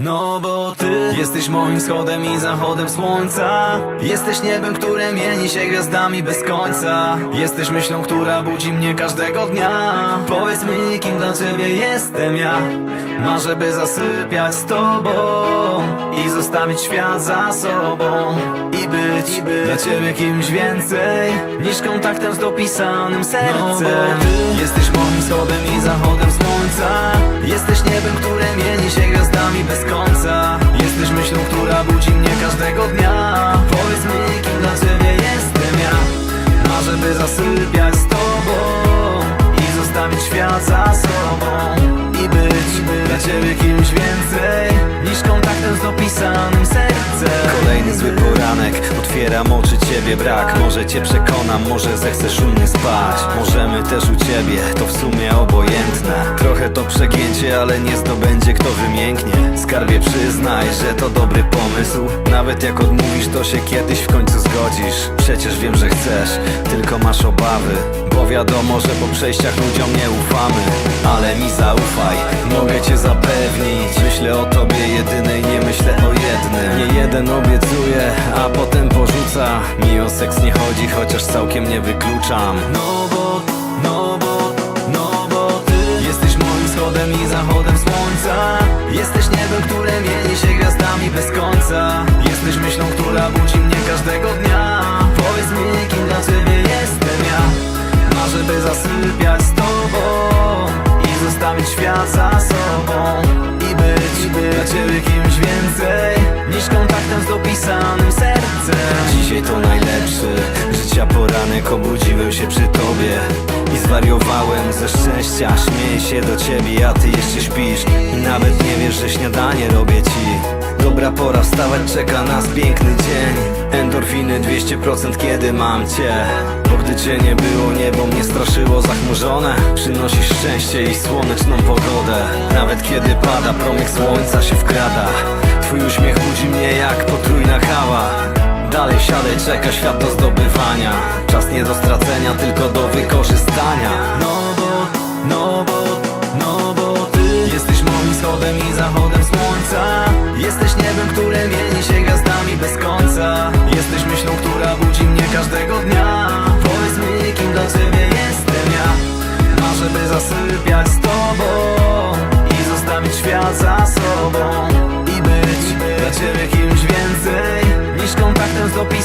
No bo ty jesteś moim wschodem i zachodem słońca. Jesteś niebem, które mieni się gwiazdami bez końca. Jesteś myślą, która budzi mnie każdego dnia. Powiedz mi, kim dla ciebie jestem ja. Marzę, by zasypiać z tobą I zostawić świat za sobą. I być, i być dla ciebie kimś więcej Niż kontaktem z dopisanym sercem. No, ty Jesteś za sobą i być dla ciebie kimś więcej otwieram oczy, ciebie brak. Może cię przekonam, może zechcesz u mnie spać. Możemy też u ciebie, to w sumie obojętne. Trochę to przegięcie, ale nie zdobędzie kto wymięknie. Skarbie przyznaj, że to dobry pomysł. Nawet jak odmówisz, to się kiedyś w końcu zgodzisz. Przecież wiem, że chcesz, tylko masz obawy. Bo wiadomo, że po przejściach ludziom nie ufamy. Ale mi zaufaj, mogę cię zapewnić. Myślę o tobie jedynej, nie myślę o jednym. Nie jeden obiecuje, chociaż całkiem nie wykluczam. No bo, no bo, no bo ty Jesteś moim wschodem i zachodem słońca. Jesteś niebem, które mieni się gwiazdami bez końca. Jesteś myślą, która budzi mnie każdego dnia. Powiedz mi, kim dla ciebie jestem ja? Marzę, by zasypiać z tobą I zostawić świat za sobą. I być, i być dla ciebie kimś więcej Niż kontaktem z dopisanym sercem. Dzisiaj to najlepszy poranek Obudziłem się przy tobie i zwariowałem ze szczęścia. Śmieję się do ciebie, a ty jeszcze śpisz. Nawet nie wiesz, że śniadanie robię ci. Dobra pora wstawać, czeka nas piękny dzień. Endorfiny 200% kiedy mam cię? Bo gdy cię nie było, niebo mnie straszyło zachmurzone. Przynosisz szczęście i słoneczną pogodę. Nawet kiedy pada, promyk słońca się wkrada. Twój uśmiech budzi mnie jak potrójna kawa Dalej siadaj, czeka świat do zdobywania. Czas nie do stracenia, tylko do wykorzystania. No bo, no bo, no bo ty Jesteś moim wschodem i zachodem słońca. Jesteś niebem, które mieni się gwiazdami bez końca. Jesteś myślą, która budzi mnie każdego dnia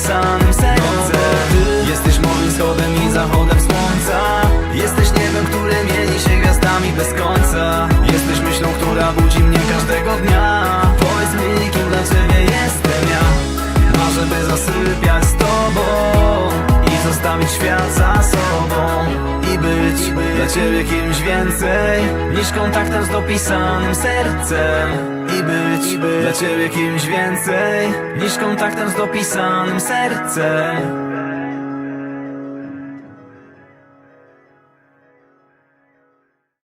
kontaktem być dla ciebie kimś więcej Niż kontaktem z dopisanym sercem. I być, i być dla ciebie kimś więcej Niż kontaktem z dopisanym sercem